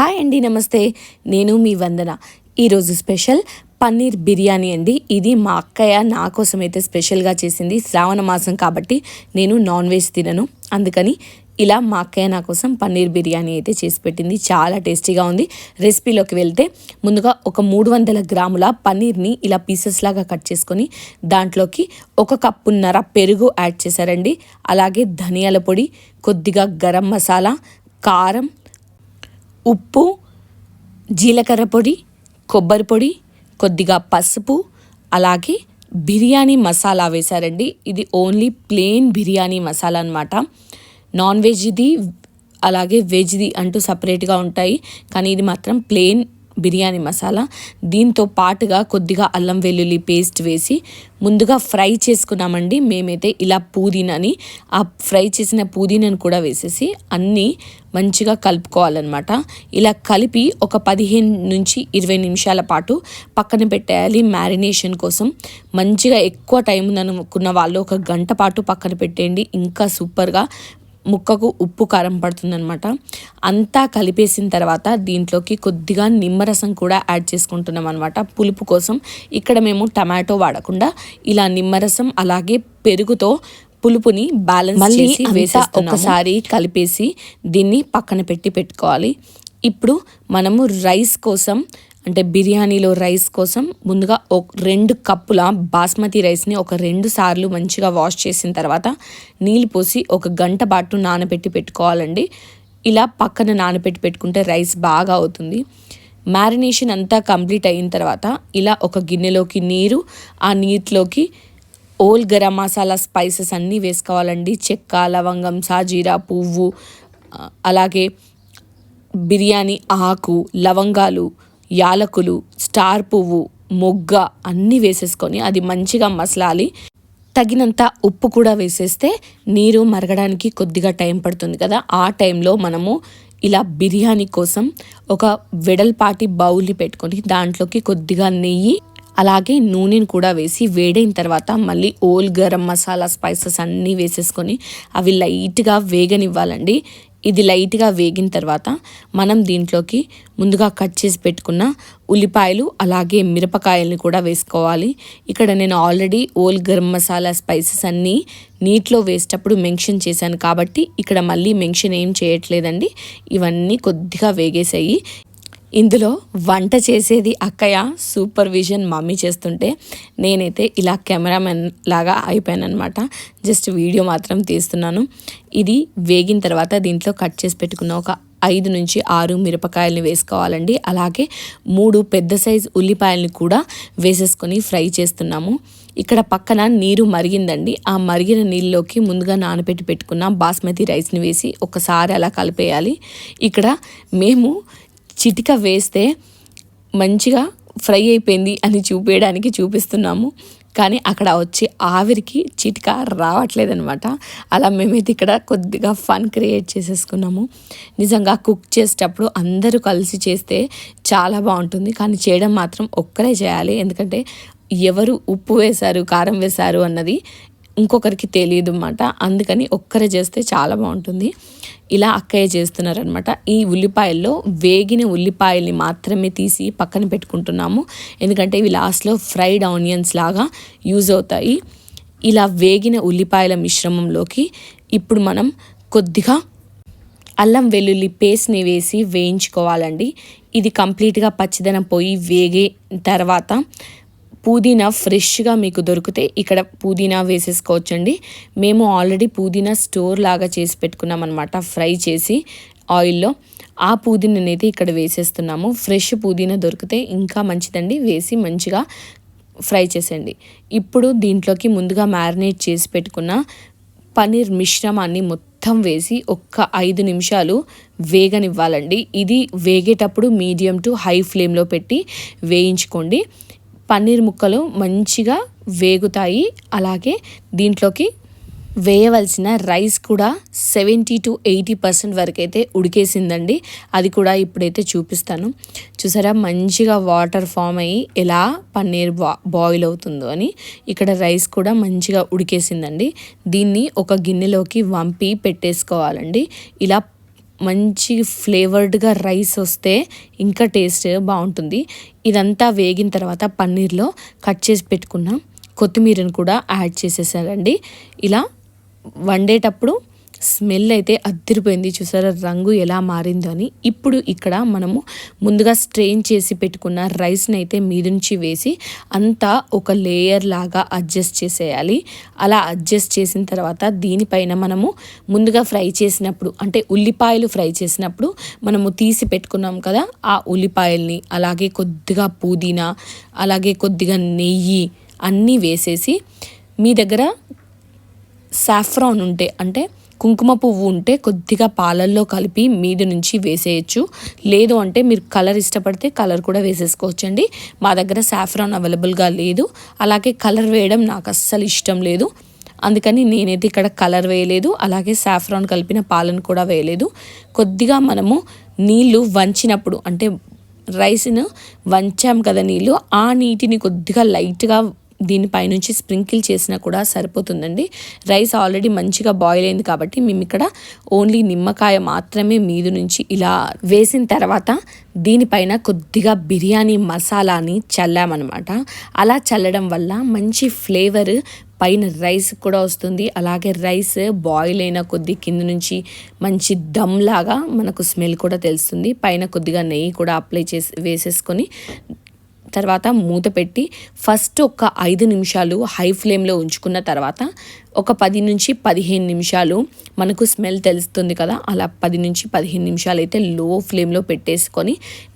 Hi అండి నమస్తే. నేను మీ వందన. ఈరోజు స్పెషల్ పన్నీర్ బిర్యానీ అండి. ఇది మా అక్కయ్య నా కోసం అయితే స్పెషల్గా చేసింది. శ్రావణ మాసం కాబట్టి నేను నాన్ వెజ్ తినను. అందుకని ఇలా మా అక్కయ్య నా కోసం పన్నీర్ బిర్యానీ అయితే చేసి పెట్టింది. చాలా టేస్టీగా ఉంది. రెసిపీలోకి వెళ్తే ముందుగా ఒక మూడు వందల గ్రాముల పన్నీర్ని ఇలా పీసెస్ లాగా కట్ చేసుకొని దాంట్లోకి ఒక కప్పున్నర పెరుగు యాడ్ చేశారండి. అలాగే ధనియాల పొడి కొద్దిగా గరం మసాలా కారం ఉప్పు జీలకర్ర పొడి కొబ్బరి పొడి కొద్దిగా పసుపు అలాగే బిర్యానీ మసాలా వేశారండి. ఇది ఓన్లీ ప్లెయిన్ బిర్యానీ మసాలా అనమాట నాన్ వెజ్ది అలాగే వెజ్ది అంటూ సపరేట్గా ఉంటాయి. కానీ ఇది మాత్రం ప్లెయిన్ బిర్యానీ మసాలా. దీంతో పాటుగా కొద్దిగా అల్లం వెల్లుల్లి పేస్ట్ వేసి ముందుగా ఫ్రై చేసుకున్నామండి. మేమైతే ఇలా పుదీనాని ఆ ఫ్రై చేసిన పుదీనాను కూడా వేసేసి అన్నీ మంచిగా కలుపుకోవాలన్నమాట. ఇలా కలిపి ఒక పదిహేను నుంచి ఇరవై నిమిషాల పాటు పక్కన పెట్టేయాలి మ్యారినేషన్ కోసం. మంచిగా ఎక్కువ టైం ఉందనుకున్న వాళ్ళు ఒక గంట పాటు పక్కన పెట్టేయండి. ఇంకా సూపర్గా ముక్కకు ఉప్పు కారం పడుతుందనమాట అంతా కలిపేసిన తర్వాత దీంట్లోకి కొద్దిగా నిమ్మరసం కూడా యాడ్ చేసుకుంటున్నాం అనమాట పులుపు కోసం ఇక్కడ మేము టమాటో వాడకుండా ఇలా నిమ్మరసం అలాగే పెరుగుతో పులుపుని బ్యాలెన్స్ చేసి వేసా ఒకసారి కలిపేసి దీన్ని పక్కన పెట్టి పెట్టుకోవాలి. ఇప్పుడు మనము రైస్ కోసం అంటే బిర్యానీలో రైస్ కోసం ముందుగా ఒక రెండు కప్పుల బాస్మతి రైస్ని ఒక రెండు సార్లు మంచిగా వాష్ చేసిన తర్వాత నీళ్ళు పోసి ఒక గంట పాటు నానబెట్టి పెట్టుకోవాలండి. ఇలా పక్కన నానబెట్టి పెట్టుకుంటే రైస్ బాగా అవుతుంది. మ్యారినేషన్ అంతా కంప్లీట్ అయిన తర్వాత ఇలా ఒక గిన్నెలోకి నీరు ఆ నీటిలోకి ఓల్ గరం మసాలా స్పైసెస్ అన్నీ వేసుకోవాలండి. చెక్క లవంగం సాజీరా పువ్వు అలాగే బిర్యానీ ఆకు లవంగాలు యాలకులు స్టార్ పువ్వు మొగ్గ అన్నీ వేసేసుకొని అది మంచిగా మసలాలి. తగినంత ఉప్పు కూడా వేసేస్తే నీరు మరగడానికి కొద్దిగా టైం పడుతుంది కదా. ఆ టైంలో మనము ఇలా బిర్యానీ కోసం ఒక వెడల్పాటి బౌల్ని పెట్టుకొని దాంట్లోకి కొద్దిగా నెయ్యి అలాగే నూనెను కూడా వేసి వేడైన తర్వాత మళ్ళీ ఓల్ గరం మసాలా స్పైసెస్ అన్నీ వేసేసుకొని అవి లైట్గా వేగనివ్వాలండి. ఇది లైట్గా వేగిన తర్వాత మనం దీంట్లోకి ముందుగా కట్ చేసి పెట్టుకున్న ఉల్లిపాయలు అలాగే మిరపకాయల్ని కూడా వేసుకోవాలి. ఇక్కడ నేను already whole garam masala spices అన్నీ నీటిలో వేసేటప్పుడు మెన్షన్ చేశాను కాబట్టి ఇక్కడ మళ్ళీ మెన్షన్ ఏం చేయట్లేదండి. ఇవన్నీ కొద్దిగా వేగేసాయి. ఇందులో వంట చేసేది అక్కయ్య సూపర్విజన్ మమ్మీ చేస్తుంటే నేనైతే ఇలా కెమెరామెన్ లాగా అయిపోయానమాట జస్ట్ వీడియో మాత్రం తీస్తున్నాను. ఇది వేగిన తర్వాత దీంట్లో కట్ చేసి పెట్టుకున్న ఒక ఐదు నుంచి ఆరు మిరపకాయలని వేసుకోవాలండి. అలాగే మూడు పెద్ద సైజు ఉల్లిపాయలని కూడా వేసేసుకొని ఫ్రై చేస్తున్నాము. ఇక్కడ పక్కన నీరు మరిగిందండి. ఆ మరిగిన నీళ్ళలోకి ముందుగా నానబెట్టి పెట్టుకున్న బాస్మతి రైస్ని వేసి ఒకసారి అలా కలిపేయాలి. ఇక్కడ మేము చిటిక వేస్తే మంచిగా ఫ్రై అయిపోయింది అని చూపించడానికి చూపిస్తున్నాము. కానీ అక్కడ వచ్చి ఆవిరికి చిటిక రావట్లేదనమాట అలా మేమైతే ఇక్కడ కొద్దిగా ఫన్ క్రియేట్ చేసేసుకున్నాము. నిజంగా కుక్ చేసేటప్పుడు అందరూ కలిసి చేస్తే చాలా బాగుంటుంది. కానీ చేయడం మాత్రం ఒక్కరే చేయాలి. ఎందుకంటే ఎవరు ఉప్పు వేశారు కారం వేశారు అన్నది ఇంకొకరికి తెలియదు అన్నమాట అందుకని ఒక్కరే చేస్తే చాలా బాగుంటుంది. ఇలా అక్కయ్య చేస్తున్నారనమాట ఈ ఉల్లిపాయల్లో వేగిన ఉల్లిపాయల్ని మాత్రమే తీసి పక్కన పెట్టుకుంటున్నాము. ఎందుకంటే ఇవి లాస్ట్లో ఫ్రైడ్ ఆనియన్స్ లాగా యూజ్ అవుతాయి. ఇలా వేగిన ఉల్లిపాయల మిశ్రమంలోకి ఇప్పుడు మనం కొద్దిగా అల్లం వెల్లుల్లి పేస్ట్ని వేసి వేయించుకోవాలండి. ఇది కంప్లీట్గా పచ్చిదనం పోయి వేగే తర్వాత పుదీనా ఫ్రెష్గా మీకు దొరికితే ఇక్కడ పుదీనా వేసేసుకోవచ్చండి. మేము ఆల్రెడీ పుదీనా స్టోర్ లాగా చేసి పెట్టుకున్నాం అనమాట ఫ్రై చేసి ఆయిల్లో. ఆ పుదీనానైతే ఇక్కడ వేసేస్తున్నాము. ఫ్రెష్ పుదీనా దొరికితే ఇంకా మంచిదండి వేసి మంచిగా ఫ్రై చేసేయండి. ఇప్పుడు దీంట్లోకి ముందుగా మ్యారినేట్ చేసి పెట్టుకున్న పన్నీర్ మిశ్రమాన్ని మొత్తం వేసి ఒక్క ఐదు నిమిషాలు వేగనివ్వాలండి. ఇది వేగేటప్పుడు మీడియం టు హై ఫ్లేమ్లో పెట్టి వేయించుకోండి. పన్నీర్ ముక్కలు మంచిగా వేగుతాయి. అలాగే దీంట్లోకి వేయవలసిన రైస్ కూడా సెవెంటీ టు ఎయిటీ పర్సెంట్ వరకు అయితే ఉడికేసిందండి. అది కూడా ఇప్పుడైతే చూపిస్తాను. చూసారా? మంచిగా వాటర్ ఫామ్ అయ్యి ఎలా పన్నీర్ బా బాయిల్ అవుతుందో అని ఇక్కడ రైస్ కూడా మంచిగా ఉడికేసిందండి. దీన్ని ఒక గిన్నెలోకి వంపి పెట్టేసుకోవాలండి. ఇలా మంచి ఫ్లేవర్డ్గా రైస్ వస్తే ఇంకా టేస్ట్ బాగుంటుంది. ఇదంతా వేగిన తర్వాత పన్నీర్లో కట్ చేసి పెట్టుకున్న కొత్తిమీరను కూడా యాడ్ చేసేసారండి. ఇలా వండేటప్పుడు స్మెల్ అయితే అద్దరిపోయింది. చూసారా రంగు ఎలా మారిందో అని. ఇప్పుడు ఇక్కడ మనము ముందుగా స్ట్రెయిన్ చేసి పెట్టుకున్న రైస్ని అయితే మీద నుంచి వేసి అంతా ఒక లేయర్ లాగా అడ్జస్ట్ చేసేయాలి. అలా అడ్జస్ట్ చేసిన తర్వాత దీనిపైన మనము ముందుగా ఫ్రై చేసినప్పుడు అంటే ఉల్లిపాయలు ఫ్రై చేసినప్పుడు మనము తీసి పెట్టుకున్నాం కదా ఆ ఉల్లిపాయల్ని అలాగే కొద్దిగా పుదీనా అలాగే కొద్దిగా నెయ్యి అన్నీ వేసేసి మీ దగ్గర సాఫ్రాన్ ఉంటే అంటే కుంకుమ పువ్వు ఉంటే కొద్దిగా పాలల్లో కలిపి మీద నుంచి వేసేయచ్చు. లేదు అంటే మీరు కలర్ ఇష్టపడితే కలర్ కూడా వేసేసుకోవచ్చండి. మా దగ్గర సాఫ్రాన్ అవైలబుల్గా లేదు. అలాగే కలర్ వేయడం నాకు అస్సలు ఇష్టం లేదు. అందుకని నేనైతే ఇక్కడ కలర్ వేయలేదు. అలాగే సాఫ్రాన్ కలిపిన పాలను కూడా వేయలేదు. కొద్దిగా మనము నీళ్ళు వంచినప్పుడు అంటే రైస్ను వంచాం కదా నీళ్ళు ఆ నీటిని కొద్దిగా లైట్గా దీనిపైనుంచి స్ప్రింకిల్ చేసినా కూడా సరిపోతుందండి. రైస్ ఆల్రెడీ మంచిగా బాయిల్ అయింది కాబట్టి మేము ఇక్కడ ఓన్లీ నిమ్మకాయ మాత్రమే మీద నుంచి ఇలా వేసిన తర్వాత దీనిపైన కొద్దిగా బిర్యానీ మసాలాని చల్లామన్నమాట. అలా చల్లడం వల్ల మంచి ఫ్లేవర్ పైన రైస్ కూడా వస్తుంది. అలాగే రైస్ బాయిల్ అయిన కొద్ది కింద నుంచి మంచి దమ్ లాగా మనకు స్మెల్ కూడా తెలుస్తుంది. పైన కొద్దిగా నెయ్యి కూడా అప్లై చేసి వేసేసుకొని తర్వాత మూత పెట్టి ఫస్ట్ ఒక ఐదు నిమిషాలు హై ఫ్లేమ్లో ఉంచుకున్న తర్వాత ఒక పది నుంచి పదిహేను నిమిషాలు మనకు స్మెల్ తెలుస్తుంది కదా అలా పది నుంచి పదిహేను నిమిషాలు అయితే లో ఫ్లేమ్లో పెట్టేసుకొని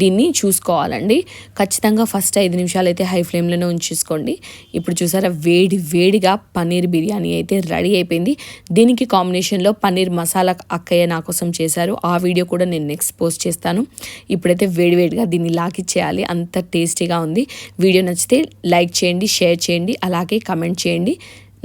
దీన్ని చూసుకోవాలండి. ఖచ్చితంగా ఫస్ట్ ఐదు నిమిషాలు అయితే హై ఫ్లేమ్లోనే ఉంచేసుకోండి. ఇప్పుడు చూసారా వేడి వేడిగా పన్నీర్ బిర్యానీ అయితే రెడీ అయిపోయింది. దీనికి కాంబినేషన్లో పన్నీర్ మసాలా అక్కయ్య నా కోసం చేశారు. ఆ వీడియో కూడా నేను నెక్స్ట్ పోస్ట్ చేస్తాను. ఇప్పుడైతే వేడివేడిగా దీన్ని లాకిచ్చేయాలి అంత టేస్టీగా ఉంది. వీడియో నచ్చితే లైక్ చేయండి షేర్ చేయండి అలాగే కమెంట్ చేయండి.